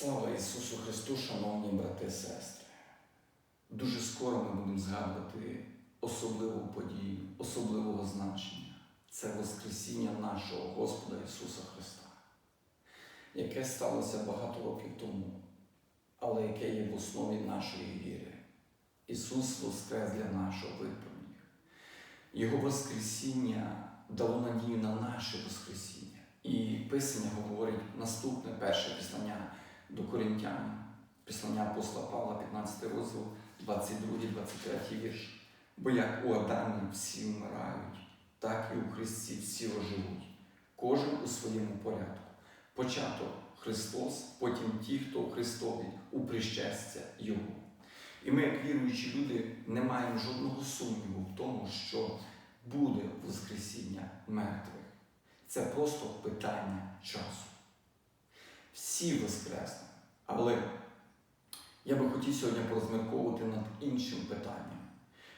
Слава Ісусу Христу, шановні брати і сестри! Дуже скоро ми будемо згадувати особливу подію, особливого значення. Це Воскресіння нашого Господа Ісуса Христа, яке сталося багато років тому, але яке є в основі нашої віри. Ісус воскрес для нашого виправлення. Його Воскресіння дало надію на наше Воскресіння. І Писання говорить наступне перше післання до Коринтян, післання апостола Павла, 15 розділ, 22-23 вірш. Бо як у Адамі всі вмирають, так і у Христі всі оживуть, кожен у своєму порядку. Початок Христос, потім ті, хто у Христові у прищастя Його. І ми, як віруючі люди, не маємо жодного сумніву в тому, що буде Воскресіння мертвих. Це просто питання часу. Всі воскреснуть. Але я би хотів сьогодні порозмірковувати над іншим питанням.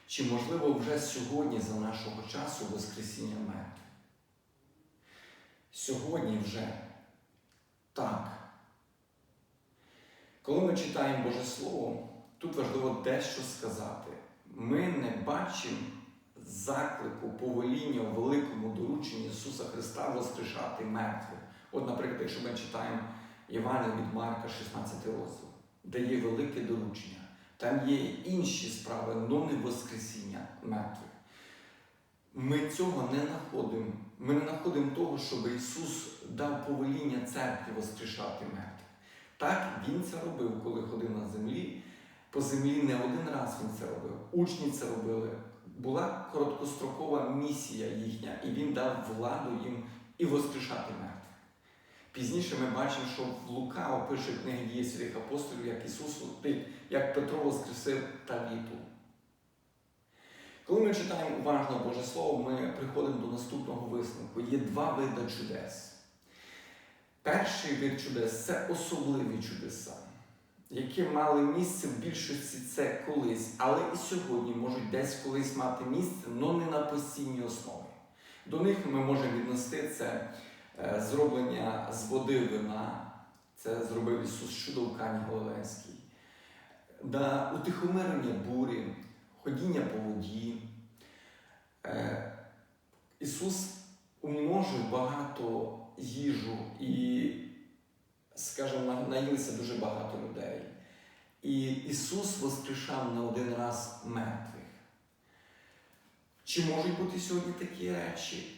Чи можливо вже сьогодні за нашого часу Воскресіння мертвих? Сьогодні вже так. Коли ми читаємо Боже Слово, тут важливо дещо сказати. Ми не бачимо заклику, повеління у великому дорученні Ісуса Христа воскрешати мертвих. От, наприклад, якщо ми читаємо Івана від Марка, 16 розділ, де є велике доручення, там є інші справи, але не Воскресіння мертвих. Ми цього не знаходимо. Ми не знаходимо того, щоб Ісус дав повеління церкві воскрешати мертвих. Так, Він це робив, коли ходив на землі. По землі не один раз він це робив. Учні це робили. Була короткострокова місія їхня, і він дав владу їм і воскрешати мертвих. Пізніше ми бачимо, що в Лука опише книги дії святих апостолів, як Ісус, як Петро воскресив Тавіту. Коли ми читаємо уважно Боже Слово, ми приходимо до наступного висновку. Є два види чудес. Перший вид чудес це особливі чудеса, які мали місце в більшості це колись, але і сьогодні можуть десь колись мати місце, але не на постійній основі. До них ми можемо віднести це зроблення з води вина, це зробив Ісус чудо в Кані Галилейській, да, утихомирення бурі, ходіння по воді. Е, Ісус умножив багато їжу і, скажімо, наїлися дуже багато людей. І Ісус воскрешав не один раз мертвих. Чи можуть бути сьогодні такі речі?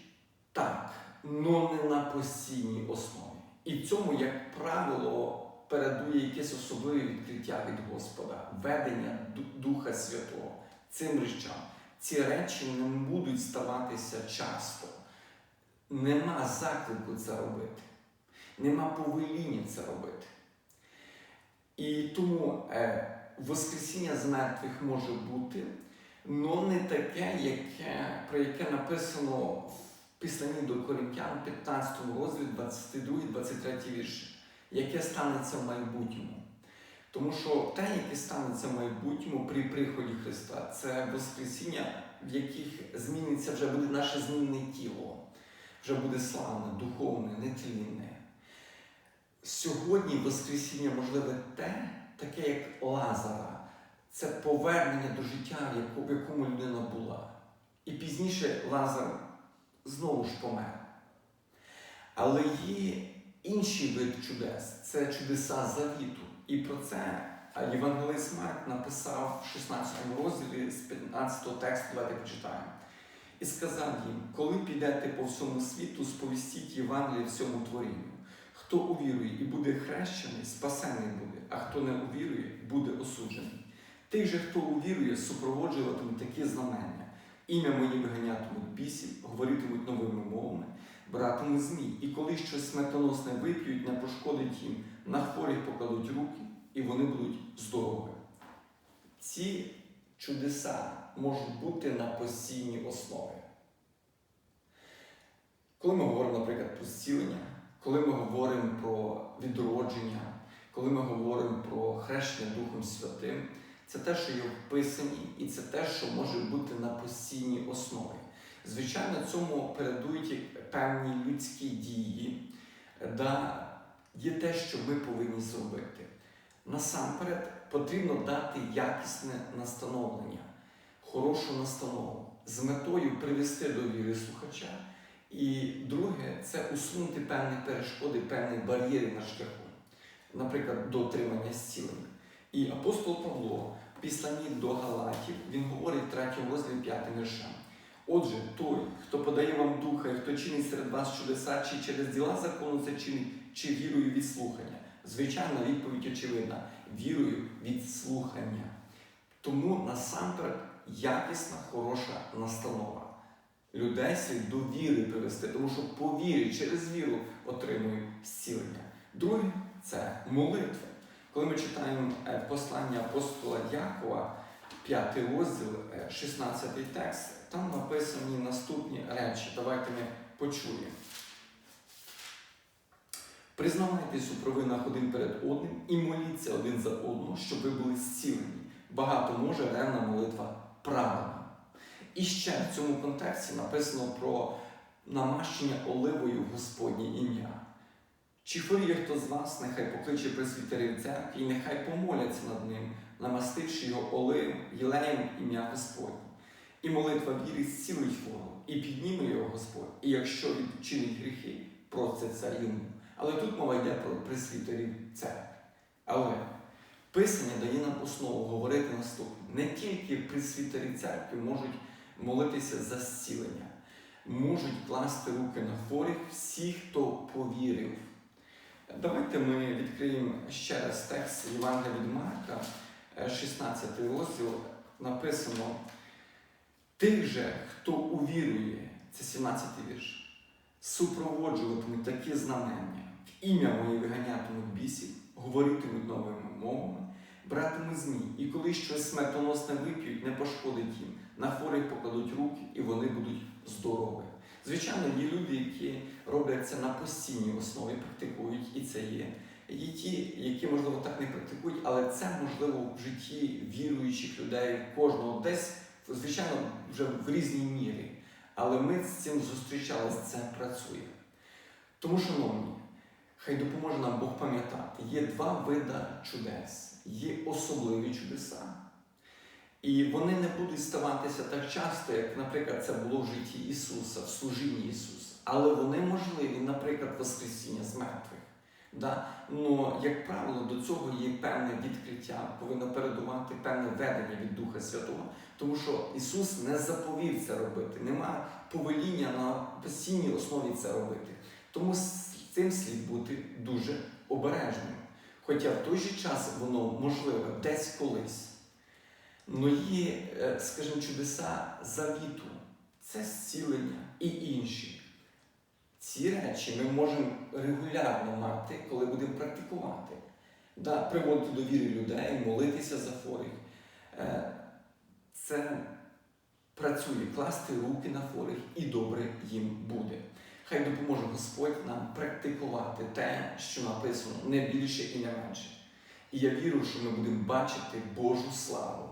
Так, але не на постійній основі. І цьому, як правило, передує якесь особливе відкриття від Господа, ведення Духа Святого цим речам. Ці речі не будуть ставатися часто. Нема заклику це робити, нема повеління це робити. І тому е, Воскресіння з мертвих може бути, але не таке, яке, про яке написано в післанні до Коринтян, 15 розділі, 22-23 вірші, яке станеться в майбутньому. Тому що те, яке станеться в майбутньому при приході Христа, це Воскресіння, в яких зміниться вже буде наше змінне тіло, вже буде славне, духовне, нетлінне. Сьогодні Воскресіння можливе те, таке, як Лазара, це повернення до життя, в якому людина була. І пізніше Лазар знову ж помер. Але є інший вид чудес це чудеса завіту. І про це Євангелист Марк написав в 16 розділі з 15 тексту, давайте почитаємо. І сказав їм: коли підете по всьому світу, сповістіть Євангеліє всьому творінню. Хто увірує і буде хрещений, спасений буде, а хто не увірує, буде осуджений. Тих же, хто увірує, супроводжуватимуть такі знамення. Ім'я моє виганятимуть бісів, говоритимуть новими мовами, братимуть змій, і коли щось смертоносне вип'ють, не пошкодить їм, на хворих покладуть руки, і вони будуть здорові. Ці чудеса можуть бути на постійній основі. Коли ми говоримо, наприклад, про зцілення, коли ми говоримо про відродження, коли ми говоримо про хрещення Духом Святим, це те, що є вписані, і це те, що може бути на постійній основі. Звичайно, цьому передують певні людські дії, да, є те, що ми повинні зробити. Насамперед потрібно дати якісне настановлення, хорошу настанову з метою привести до віри слухача. І друге це усунути певні перешкоди, певні бар'єри на шляху, наприклад, до отримання зцілення. І апостол Павло, в післанні до Галатів, він говорить в 3 розділі 5 віршам. Отже, той, хто подає вам духа і хто чинить серед вас чудеса, чи через діла закону це чинить, чи вірою від слухання. Звичайно, відповідь очевидна вірою від слухання. Тому насамперед якісна, хороша настанова. Людей слід до віри привести, тому що по вірі, через віру отримують зцілення. Друге це молитва. Коли ми читаємо е, послання апостола Якова, 5 розділ, е, 16 текст, там написані наступні речі. Давайте ми почуємо. Признавайтесь у провинах один перед одним і моліться один за одного, щоб ви були зцілені. Багато може ревна молитва правильна. І ще в цьому контексті написано про намащення оливою Господнє ім'я. Чи хворіє хто з вас, нехай покличе присвітерів церкві, і нехай помоляться над ним, намастивши його олив, єлеєм ім'я Господнє. І молитва віри зцілить хворого, і підніме його Господь, і якщо він вчинить гріхи, проститься йому. Але тут мова йде про присвітерів церкви. Але Писання дає нам основу говорити наступне: не тільки присвітері церкви можуть молитися за зцілення, можуть класти руки на хворих всі, хто повірив. Давайте ми відкриємо ще раз текст Євангелія від Марка, е, 16 розділ, написано: Тих же, хто увірує, це 17 вірш, супроводжуватимуть такі знамення, в ім'я моє виганятимуть бісів, говоритимуть новими мовами, братимуть змій, і коли щось смертоносне вип'ють, не пошкодить їм, на хворих покладуть руки, і вони будуть здорові. Звичайно, є люди, які роблять це на постійній основі, практикують, і це є. Є ті, які, можливо, так не практикують, але це можливо в житті віруючих людей, кожного десь, звичайно, вже в різній мірі. Але ми з цим зустрічалися, це працює. Тому, шановні, хай допоможе нам Бог пам'ятати, є два види чудес, є особливі чудеса. І вони не будуть ставатися так часто, як, наприклад, це було в житті Ісуса, в служінні Ісуса. Але вони можливі, наприклад, Воскресіння з мертвих. Да? Но, як правило, до цього є певне відкриття, повинно передувати певне ведення від Духа Святого, тому що Ісус не заповів це робити, нема повеління на постійній основі це робити. Тому з цим слід бути дуже обережним. Хоча в той же час воно можливе десь колись. Но е, скажімо, чудеса завіту, це зцілення і інші. Ці речі ми можемо регулярно мати, коли будемо практикувати, да, приводити до віри людей, молитися за хворих. Е, Це працює, класти руки на хворих і добре їм буде. Хай допоможе Господь нам практикувати те, що написано, не більше і не менше. І я вірю, що ми будемо бачити Божу славу.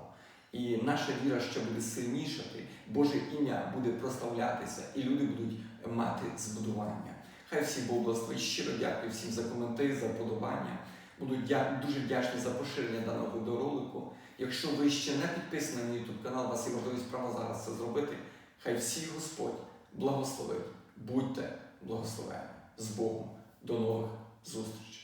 І наша віра ще буде сильнішати, Боже ім'я буде прославлятися, і люди будуть мати збудування. Хай всі Бог благословить. Щиро дякую всім за коментарі, за подобання. Буду дуже вдячний за поширення даного відеоролику. Якщо ви ще не підписані на YouTube канал, у вас є можливість прямо зараз це зробити. Хай всі Господь благословить. Будьте благословені з Богом. До нових зустрічей!